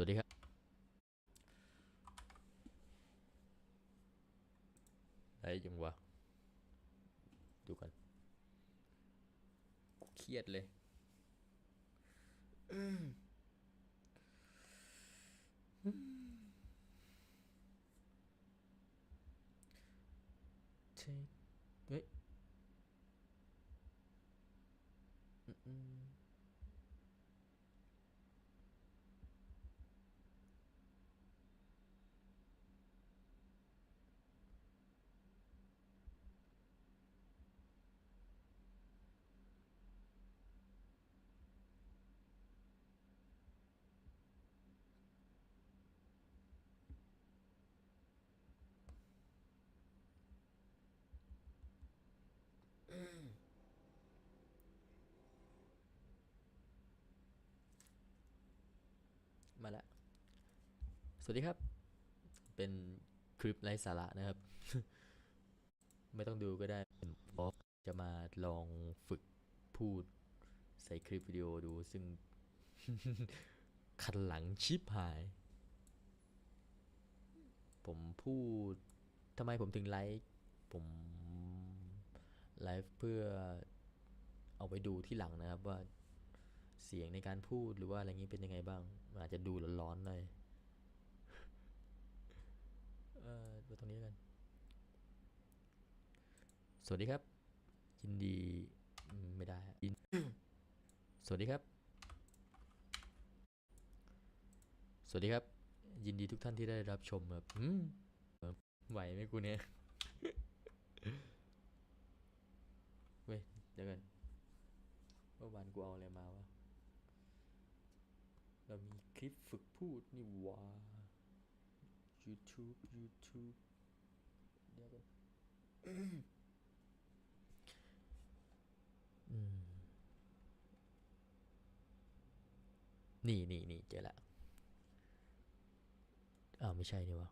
วัสดีครับได้ยังวะ ดูกันเครียดเลยเฮ้ยอืม วัสดีครับ เป็นคลิปไร้สาระนะครับ ไม่ต้องดูก็ได้บอสจะมาลองฝึกพูดใส่คลิปวิดีโอดูซึ่งคันหลังชิปหาย ผมพูดทำไมผมถึงไลฟ์ผมไลฟ์เพื่อเอาไปดูที่หลังนะครับว่าเสียงในการพูดหรือว่าอะไรงี้เป็นยังไงบ้าง อาจจะดูร้อนๆหน่อย ออดูตรงนี้แล้วกัน สวัสดีครับ ยินดีอืมไม่ได้ฮะยินสวัสดีครับ สวัสดีครับ ยินดีทุกท่านที่ได้รับชมครับอืมเออไหวไหมกูเนี่ยเว้ยเดี๋ยวกันเมื่อวานกูเอาอะไรมาวะเรามีคลิปฝึกพูดนี่หว่า YouTube YouTube เดี๋ยวกันนี่นี่นี่เจอละอ้าวไม่ใช่นี่วะ